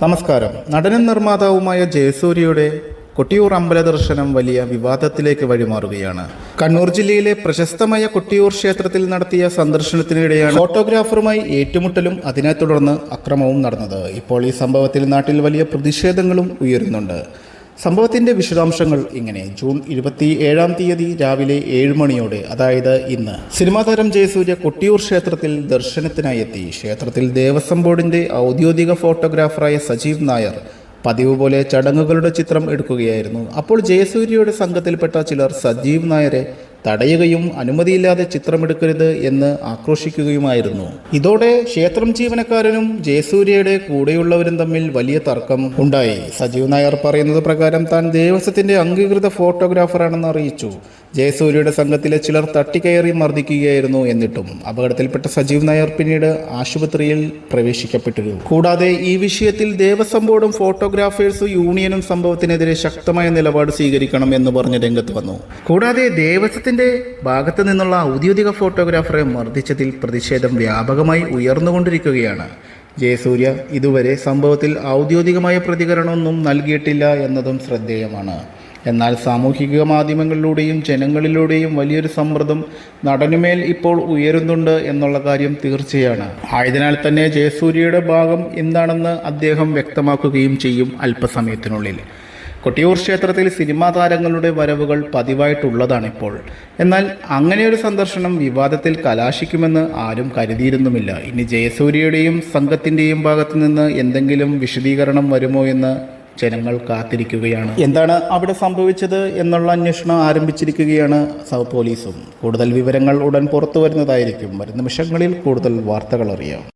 നമസ്കാരം. നടനും നിർമ്മാതാവുമായ ജയസൂര്യയുടെ കൊട്ടിയൂർ അമ്പല ദർശനം വലിയ വിവാദത്തിലേക്ക് വഴിമാറുകയാണ്. കണ്ണൂർ ജില്ലയിലെ പ്രശസ്തമായ കൊട്ടിയൂർ ക്ഷേത്രത്തിൽ നടത്തിയ സന്ദർശനത്തിനിടെയാണ് ഫോട്ടോഗ്രാഫറുമായി ഏറ്റുമുട്ടലും അതിനെ തുടർന്ന് അക്രമവും നടന്നത്. ഇപ്പോൾ ഈ സംഭവത്തിൽ നാട്ടിൽ വലിയ പ്രതിഷേധങ്ങളും ഉയരുന്നുണ്ട്. സംഭവത്തിന്റെ വിശദാംശങ്ങൾ ഇങ്ങനെ. ജൂൺ ഇരുപത്തി ഏഴാം തീയതി രാവിലെ ഏഴ് മണിയോടെ അതായത് ഇന്ന് സിനിമാ താരം ജയസൂര്യ കൊട്ടിയൂർ ക്ഷേത്രത്തിൽ ദർശനത്തിനായി എത്തി. ക്ഷേത്രത്തിൽ ദേവസ്വം ബോർഡിന്റെ ഔദ്യോഗിക ഫോട്ടോഗ്രാഫറായ സജീവ് നായർ പതിവ് പോലെ ചടങ്ങുകളുടെ ചിത്രം എടുക്കുകയായിരുന്നു. അപ്പോൾ ജയസൂര്യയുടെ സംഘത്തിൽപ്പെട്ട ചിലർ സജീവ് നായരെ തടയുകയും അനുമതിയില്ലാതെ ചിത്രമെടുക്കരുത് എന്ന് ആക്രോശിക്കുകയുമായിരുന്നു. ഇതോടെ ക്ഷേത്രം ജീവനക്കാരനും ജയസൂര്യയുടെ കൂടെയുള്ളവരും തമ്മിൽ വലിയ തർക്കം ഉണ്ടായി. സജീവ് നായർ പറയുന്നത് പ്രകാരം താൻ ദേവസ്വത്തിന്റെ അംഗീകൃത ഫോട്ടോഗ്രാഫറാണെന്ന് അറിയിച്ചു. ജയസൂര്യയുടെ സംഘത്തിലെ ചിലർ തട്ടിക്കയറി മർദ്ദിക്കുകയായിരുന്നു എന്നിട്ടും അപകടത്തിൽപ്പെട്ട സജീവ് നായർ പിന്നീട് ആശുപത്രിയിൽ പ്രവേശിക്കപ്പെട്ടിരുന്നു. കൂടാതെ ഈ വിഷയത്തിൽ ദേവസ്വം ബോർഡും ഫോട്ടോഗ്രാഫേഴ്സ് യൂണിയനും സംഭവത്തിനെതിരെ ശക്തമായ നിലപാട് സ്വീകരിക്കണം എന്ന് പറഞ്ഞ് രംഗത്ത് വന്നു. കൂടാതെ ദേവസ്വത്തിന്റെ ഭാഗത്തു നിന്നുള്ള ഔദ്യോഗിക ഫോട്ടോഗ്രാഫറെ മർദ്ദിച്ചതിൽ പ്രതിഷേധം വ്യാപകമായി ഉയർന്നുകൊണ്ടിരിക്കുകയാണ്. ജയസൂര്യ ഇതുവരെ സംഭവത്തിൽ ഔദ്യോഗികമായ പ്രതികരണമൊന്നും നൽകിയിട്ടില്ല എന്നതും ശ്രദ്ധേയമാണ്. എന്നാൽ സാമൂഹിക മാധ്യമങ്ങളിലൂടെയും ജനങ്ങളിലൂടെയും വലിയൊരു സമ്മർദ്ദം നടനുമേൽ ഇപ്പോൾ ഉയരുന്നുണ്ട് എന്നുള്ള കാര്യം തീർച്ചയാണ്. ആയതിനാൽ തന്നെ ജയസൂര്യയുടെ ഭാഗം എന്താണെന്ന് അദ്ദേഹം വ്യക്തമാക്കുകയും ചെയ്യും അല്പസമയത്തിനുള്ളിൽ. കൊട്ടിയൂർ ക്ഷേത്രത്തിൽ സിനിമാ താരങ്ങളുടെ വരവുകൾ പതിവായിട്ടുള്ളതാണിപ്പോൾ. എന്നാൽ അങ്ങനെയൊരു സന്ദർശനം വിവാദത്തിൽ കലാശിക്കുമെന്ന് ആരും കരുതിയിരുന്നുമില്ല. ഇനി ജയസൂര്യയുടെയും സംഘത്തിന്റെയും ഭാഗത്തു നിന്ന് എന്തെങ്കിലും വിശദീകരണം വരുമോ എന്ന് ജനങ്ങൾ കാത്തിരിക്കുകയാണ്. എന്താണ് അവിടെ സംഭവിച്ചത് എന്നുള്ള അന്വേഷണം ആരംഭിച്ചിരിക്കുകയാണ് സൗ പോലീസും. കൂടുതൽ വിവരങ്ങൾ ഉടൻ പുറത്തു വരുന്നതായിരിക്കും വരും നിമിഷങ്ങളിൽ കൂടുതൽ വാർത്തകൾ അറിയാം.